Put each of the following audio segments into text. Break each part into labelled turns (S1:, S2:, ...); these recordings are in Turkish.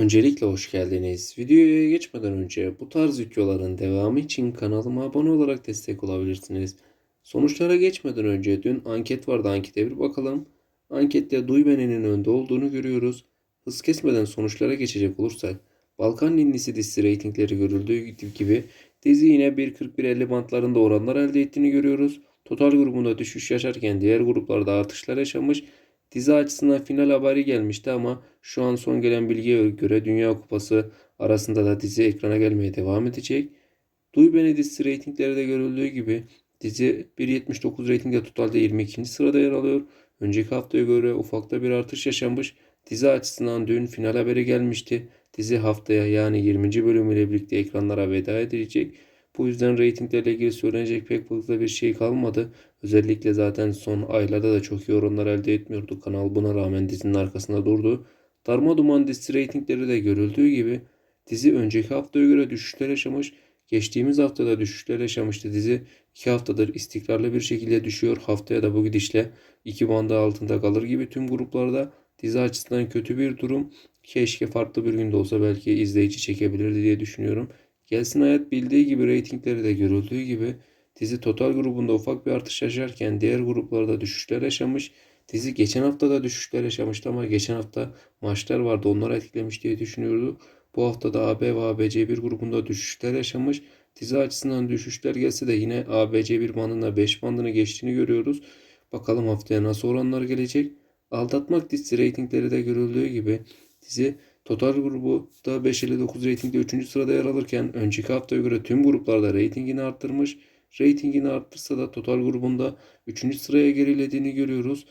S1: Öncelikle hoş geldiniz. Videoya geçmeden önce bu tarz videoların devamı için kanalıma abone olarak destek olabilirsiniz. Sonuçlara geçmeden önce dün anket vardı ankete bir bakalım. Ankette Duybene'nin önde olduğunu görüyoruz. Hız kesmeden sonuçlara geçecek olursak Balkan Ninlisi dizisi reytingleri görüldüğü gibi dizi yine 1.41-50 bantlarında oranlar elde ettiğini görüyoruz. Total grubunda düşüş yaşarken diğer gruplarda artışlar yaşamış. Dizi açısından final haberi gelmişti ama şu an son gelen bilgiye göre Dünya Kupası arasında da dizi ekrana gelmeye devam edecek. Duy Beni dizisi reytingleri de görüldüğü gibi dizi 1.79 reytingde totalde 22. sırada yer alıyor. Önceki haftaya göre ufakta bir artış yaşanmış. Dizi açısından dün final haberi gelmişti. Dizi haftaya yani 20. bölümüyle birlikte ekranlara veda edilecek. Bu yüzden reytinglerle ilgili söylenecek pek fazla bir şey kalmadı. Özellikle zaten son aylarda da çok iyi oranlar elde etmiyordu. Kanal buna rağmen dizinin arkasında durdu. Darma Duman dizisi reytingleri de görüldüğü gibi dizi önceki haftaya göre düşüşler yaşamış. Geçtiğimiz haftada düşüşler yaşamıştı dizi. iki haftadır istikrarlı bir şekilde düşüyor. Haftaya da bu gidişle iki bandı altında kalır gibi tüm gruplarda dizi açısından kötü bir durum. Keşke farklı bir günde olsa belki izleyici çekebilirdi diye düşünüyorum. Gelsin Hayat bildiği gibi reytingleri de görüldüğü gibi dizi total grubunda ufak bir artış yaşarken diğer gruplarda düşüşler yaşamış. Dizi geçen hafta da düşüşler yaşamıştı ama geçen hafta maçlar vardı onları etkilemiş diye düşünüyorduk. Bu hafta da AB ve ABC1 grubunda düşüşler yaşamış. Dizi açısından düşüşler gelse de yine ABC1 bandında 5 bandını geçtiğini görüyoruz. Bakalım haftaya nasıl oranlar gelecek. Aldatmak dizisi reytingleri de görüldüğü gibi dizi Total grubu da 5.59 reytingde 3. sırada yer alırken önceki haftaya göre tüm gruplarda reytingini arttırmış. Reytingini arttırsa da total grubunda 3. sıraya gerilediğini görüyoruz.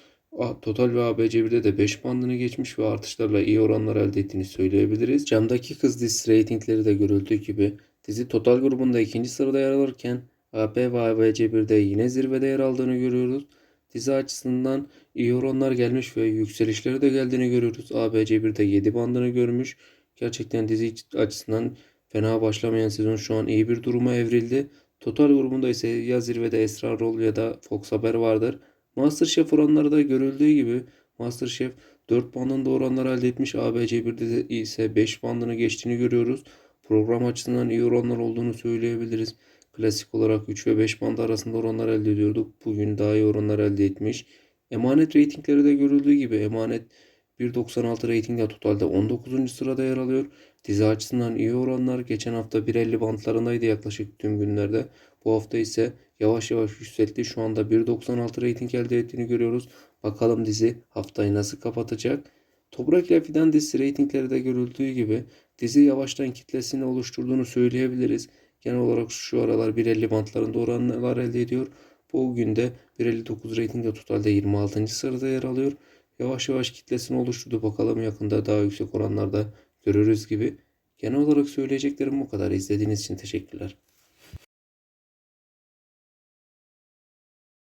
S1: Total ve ABC1'de de 5 bandını geçmiş ve artışlarla iyi oranlar elde ettiğini söyleyebiliriz. Camdaki Kız dizisi reytingleri de görüldüğü gibi dizi total grubunda 2. sırada yer alırken AB ve ABC1'de yine zirvede yer aldığını görüyoruz. Dizi açısından iyi oranlar gelmiş ve yükselişleri de geldiğini görüyoruz. ABC 1'de 7 bandını görmüş. Gerçekten dizi açısından fena başlamayan sezon şu an iyi bir duruma evrildi. Total grubunda ise ya zirvede Esra Rol ya da Fox Haber vardır. Masterchef oranları da görüldüğü gibi Masterchef 4 bandında oranlar elde etmiş. ABC 1'de ise 5 bandını geçtiğini görüyoruz. Program açısından iyi oranlar olduğunu söyleyebiliriz. Klasik olarak 3 ve 5 band arasında oranlar elde ediyorduk. Bugün daha iyi oranlar elde etmiş. Emanet reytingleri de görüldüğü gibi Emanet 1.96 reytingde totalde 19. sırada yer alıyor. Dizi açısından iyi oranlar. Geçen hafta 1.50 bantlarındaydı yaklaşık tüm günlerde. Bu hafta ise yavaş yavaş yükseltti. Şu anda 1.96 reyting elde ettiğini görüyoruz. Bakalım dizi haftayı nasıl kapatacak. Toprak ile Fidan dizisi reytingleri de görüldüğü gibi dizi yavaştan kitlesini oluşturduğunu söyleyebiliriz. Genel olarak şu aralar 1.50 bantlarında oranlar elde ediyor. Bugün de 1.59 reytingde totalde 26. sırada yer alıyor. Yavaş yavaş kitlesini oluşturdu. Bakalım yakında daha yüksek oranlarda görürüz gibi. Genel olarak söyleyeceklerim bu kadar. İzlediğiniz için teşekkürler.